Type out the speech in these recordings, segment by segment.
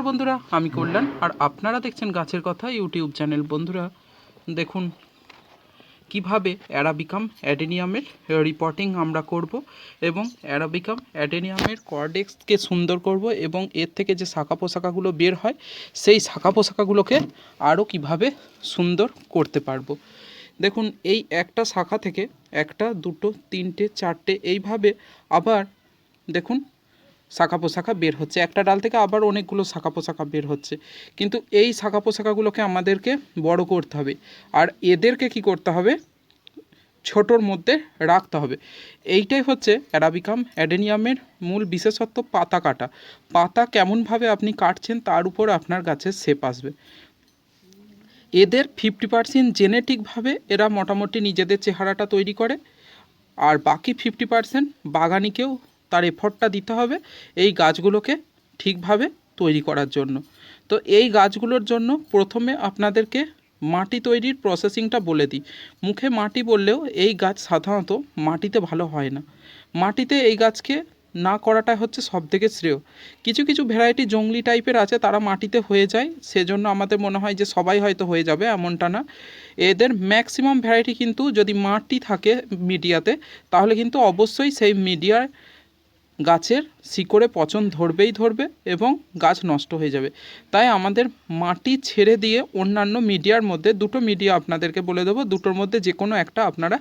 নমস্কার বন্ধুরা, আমি কল্যাণ। আর আপনারা দেখছেন গাছের কথা ইউটিউব চ্যানেল। বন্ধুরা, দেখুন কীভাবে অ্যারাবিকাম অ্যাডেনিয়ামের রিপোর্টিং আমরা করব এবং অ্যারাবিকাম অ্যাডেনিয়ামের কর্ডেক্সকে সুন্দর করব এবং এর থেকে যে শাখা পোশাকাগুলো বের হয়, সেই শাখা পোশাকাগুলোকে আরও কীভাবে সুন্দর করতে পারব। দেখুন, এই একটা শাখা থেকে একটা, দুটো, তিনটে, চারটে, এইভাবে আবার দেখুন শাখা পোশাখা বের হচ্ছে। একটা ডাল থেকে আবার অনেকগুলো শাখা পোশাখা বের হচ্ছে। কিন্তু এই শাখা পোশাখাগুলোকে আমাদেরকে বড় করতে হবে। আর এদেরকে কি করতে হবে? ছোটোর মধ্যে রাখতে হবে। এইটাই হচ্ছে অ্যারাবিকাম অ্যাডেনিয়ামের মূল বিশেষত্ব পাতা কাটা। পাতা কেমনভাবে আপনি কাটছেন তার উপর আপনার গাছের শেপ আসবে। এদের ফিফটি পার্সেন্ট জেনেটিকভাবে এরা মোটামুটি নিজেদের চেহারাটা তৈরি করে। আর বাকি ফিফটি পার্সেন্ট বাগানিকেও তার এফর্টটা দিতে হবে এই গাছগুলোকে ঠিকভাবে তৈরি করার জন্য। তো এই গাছগুলোর জন্য প্রথমে আপনাদেরকে মাটি তৈরির প্রসেসিংটা বলে দিই। মুখে মাটি বললেও এই গাছ সাধারণত মাটিতে ভালো হয় না। মাটিতে এই গাছকে না করাটা হচ্ছে সব থেকে শ্রেয়। কিছু কিছু ভ্যারাইটি জঙ্গলি টাইপের আছে, তারা মাটিতে হয়ে যায়। সেজন্য আমাদের মনে হয় যে সবাই হয়তো হয়ে যাবে, এমনটা না। এদের ম্যাক্সিমাম ভ্যারাইটি কিন্তু যদি মাটি থাকে মিডিয়াতে, তাহলে কিন্তু অবশ্যই সেই মিডিয়ার গাছের শিকড়ে পচন ধরবেই ধরবে এবং গাছ নষ্ট হয়ে যাবে। তাই আমাদের মাটি ছেড়ে দিয়ে অন্যান্য মিডিয়ার মধ্যে, দুটো মিডিয়া আপনাদেরকে বলে দেবো, দুটোর মধ্যে যে কোনো একটা আপনারা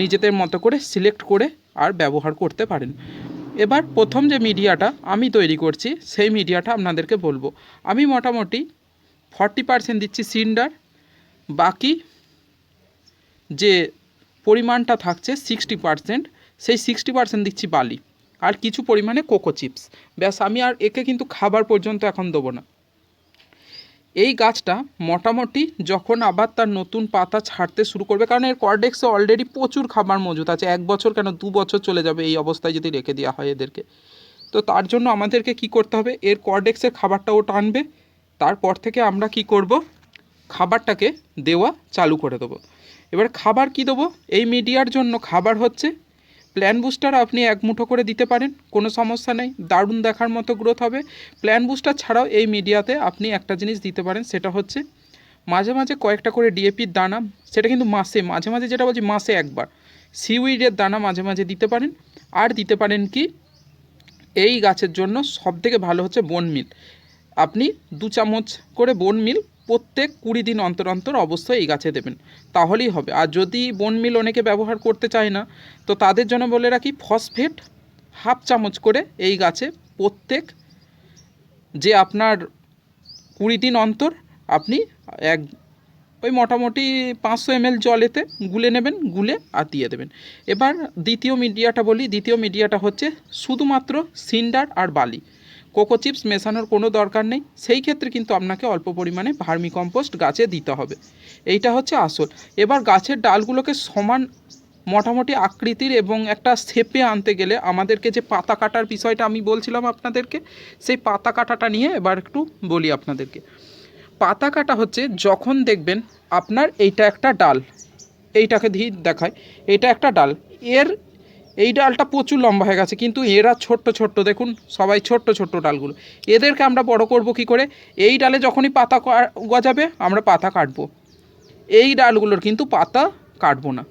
নিজেদের মতো করে সিলেক্ট করে আর ব্যবহার করতে পারেন। এবার প্রথম যে মিডিয়াটা আমি তৈরি করছি, সেই মিডিয়াটা আপনাদেরকে বলব। আমি মোটামুটি ফর্টি পার্সেন্ট দিচ্ছি সিন্ডার, বাকি যে পরিমাণটা থাকছে সিক্সটি পার্সেন্ট, সেই সিক্সটি পার্সেন্ট দিচ্ছি বালি। আর কিছু পরিমাণে কোকো চিপস। ব্যাস, আমি আর একে কিন্তু খাবার পর্যন্ত এখন দেবো না। এই গাছটা মোটামুটি যখন আবার তার নতুন পাতা ছাড়তে শুরু করবে, কারণ এর কর্ডেক্সে অলরেডি প্রচুর খাবার মজুত আছে, এক বছর কেন দু বছর চলে যাবে এই অবস্থায় যদি রেখে দেওয়া হয় এদেরকে। তো তার জন্য আমাদেরকে কি করতে হবে? এর কর্ডেক্সের খাবারটা ও টানবে, তারপর থেকে আমরা কি করব? খাবারটাকে দেওয়া চালু করে দেবো। এবার খাবার কি দেবো? এই মিডিয়ার জন্য খাবার হচ্ছে প্ল্যান বুস্টার আপনি এক মুঠো করে দিতে পারেন, কোনো সমস্যা নেই, দারুণ দেখার মতো গ্রোথ হবে। প্ল্যান বুস্টার ছাড়াও এই মিডিয়াতে আপনি একটা জিনিস দিতে পারেন, সেটা হচ্ছে মাঝে মাঝে কয়েকটা করে ডিএপির দানা, সেটা কিন্তু মাসে, মাঝে মাঝে যেটা বলছি মাসে একবার সিউইডের দানা মাঝে মাঝে দিতে পারেন। আর দিতে পারেন কি, এই গাছের জন্য সবথেকে ভালো হচ্ছে বন মিল আপনি দু চামচ করে বন মিল প্রত্যেক কুড়ি দিন অন্তর অন্তর অবশ্যই এই গাছে দেবেন। তাহলেই হবে। আর যদি বন মিল অনেকে ব্যবহার করতে চায় না, তো তাদের জন্য বলে রাখি ফসফেট হাফ চামচ করে এই গাছে প্রত্যেক যে আপনার কুড়ি দিন অন্তর আপনি এক ওই মোটামুটি পাঁচশো এমএল জলেতে গুলে নেবেন, গুলে আর দিয়ে দেবেন। এবার দ্বিতীয় মিডিয়াটা বলি। দ্বিতীয় মিডিয়াটা হচ্ছে শুধুমাত্র সিন্ডার আর বালি। কোকো চিপস মেশানোর কোনো দরকার নেই। সেই ক্ষেত্রে কিন্তু আপনাকে অল্প পরিমাণে ভার্মি কম্পোস্ট গাছে দিতে হবে। এইটা হচ্ছে আসল। এবার গাছের ডালগুলোকে সমান মোটামুটি আকৃতির এবং একটা শেপে আনতে গেলে আমাদেরকে যে পাতা কাটার বিষয়টা আমি বলছিলাম আপনাদেরকে, সেই পাতা কাটাটা নিয়ে এবার একটু বলি আপনাদেরকে। পাতা কাটা হচ্ছে যখন দেখবেন আপনার এইটা একটা ডাল। এইটাকে দিয়ে দেখায় এটা একটা ডাল। এর এই ডালটা প্রচুর লম্বা হয়ে গেছে, কিন্তু এরা ছোট্ট ছোট্ট, দেখুন, সবাই ছোট্ট ছোট্ট ডালগুলো। এদেরকে আমরা বড় করব কি করে? এই ডালে যখনই পাতা গজাবে, আমরা পাতা কাটবো। এই ডালগুলোর কিন্তু পাতা কাটবো না।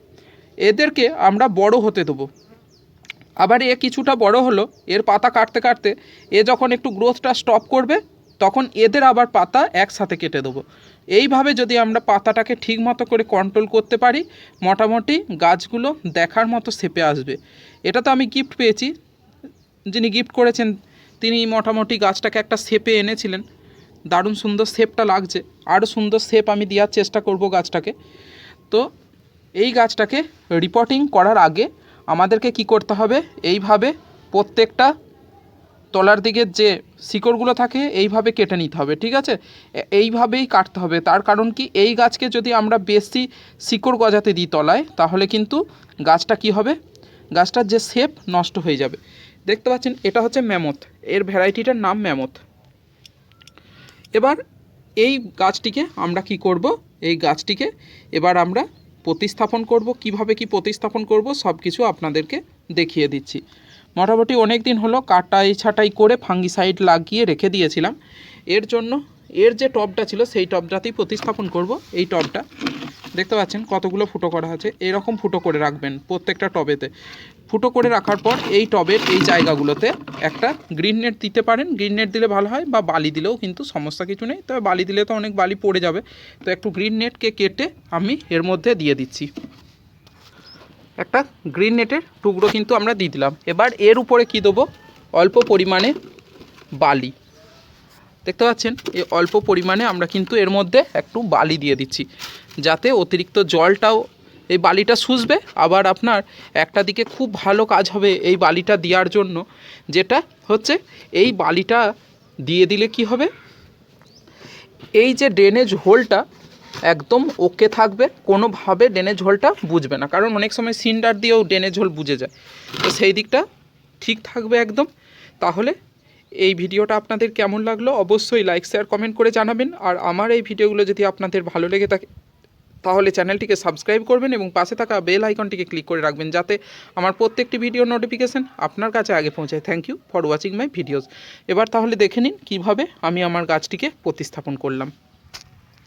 এদেরকে আমরা বড় হতে দেবো। আবার এ কিছুটা বড় হলো, এর পাতা কাটতে কাটতে, এ যখন একটু গ্রোথটা স্টপ করবে, তখন এদের আবার পাতা একসাথে কেটে দেবো। এইভাবে যদি আমরা পাতাটাকে ঠিক মতো করে কন্ট্রোল করতে পারি, মোটামুটি গাছগুলো দেখার মতো শেপে আসবে। এটা তো আমি গিফট পেয়েছি। যিনি গিফট করেছেন, তিনি মোটামুটি গাছটাকে একটা শেপে এনেছিলেন। দারুণ সুন্দর শেপটা লাগছে। আরও সুন্দর শেপ আমি দেওয়ার চেষ্টা করব গাছটাকে। তো এই গাছটাকে রিপোর্টিং করার আগে আমাদেরকে কি করতে হবে? এইভাবে প্রত্যেকটা তলার দিকের যে শিকড়গুলো থাকে, এইভাবে কেটে নিতে হবে, ঠিক আছে? এইভাবেই কাটতে হবে। তার কারণ কি? এই গাছকে যদি আমরা বেশি শিকড় গজাতে দিই তলায়, তাহলে কিন্তু গাছটা কি হবে? গাছটার যে শেপ নষ্ট হয়ে যাবে। দেখতে পাচ্ছেন, এটা হচ্ছে ম্যামথ এর ভ্যারাইটিটার নাম ম্যামথ এবার এই গাছটিকে আমরা কি করব? এই গাছটিকে এবার আমরা প্রতিস্থাপন করব। কীভাবে কি প্রতিস্থাপন করব? সব কিছু আপনাদেরকে দেখিয়ে দিচ্ছি। মোটামুটি অনেক দিন হলো কাটাই ছাটাই করে ফাঙ্গিসাইড লাগিয়ে রেখে দিয়েছিলাম। এর জন্য এর যে টবটা ছিল সেই টবটাতেই প্রতিস্থাপন করব, এই টবটা। দেখতে পাচ্ছেন কতগুলো ফুটো করা আছে। এরকম ফুটো করে রাখবেন প্রত্যেকটা টবেতে। ফুটো করে রাখার পর এই টবের এই জায়গাগুলোতে একটা গ্রিন নেট দিতে পারেন। গ্রিন নেট দিলে ভালো হয় বা বালি দিলেও কিন্তু সমস্যা কিছু নেই। তবে বালি দিলে তো অনেক বালি পড়ে যাবে। তো একটু গ্রিন নেটকে কেটে আমি এর মধ্যে দিয়ে দিচ্ছি। একটা গ্রিন নেটের টুকরো কিন্তু আমরা দিয়ে দিলাম। এবার এর উপরে কি দেবো? অল্প পরিমাণে বালি। দেখতে পাচ্ছেন? এই অল্প পরিমাণে আমরা কিন্তু এর মধ্যে একটু বালি দিয়ে দিচ্ছি। যাতে অতিরিক্ত জলটাও এই বালিটা শুষবে আবার আপনার একটা দিকে খুব ভালো কাজ হবে এই বালিটা দেওয়ার জন্য, যেটা হচ্ছে এই বালিটা দিয়ে দিলে কি হবে? এই যে ড্রেনেজ হোলটা একদম ওকে থাকবে, কোনোভাবে ড্রেনেজ হোলটা বুঝবে না। কারণ অনেক সময় সিন্ডার দিয়েও ড্রেনেজ হোল বুঝে যায়। তো সেই দিকটা ঠিক থাকবে একদম। তাহলে এই ভিডিওটা আপনাদের কেমন লাগল? অবশ্যই লাইক শেয়ার কমেন্ট করে জানাবেন। আর আমার এই ভিডিওগুলো যদি আপনাদের ভালো লেগে থাকে, তাহলে চ্যানেলটিকে সাবস্ক্রাইব করবেন এবং পাশে থাকা বেল আইকনটিকে ক্লিক করে রাখবেন, যাতে আমার প্রত্যেকটি ভিডিও নোটিফিকেশান আপনার কাছে আগে পৌঁছায়। Thank you for watching my videos এবার তাহলে দেখে নিন কীভাবে আমি আমার গাছটিকে প্রতিস্থাপন করলাম।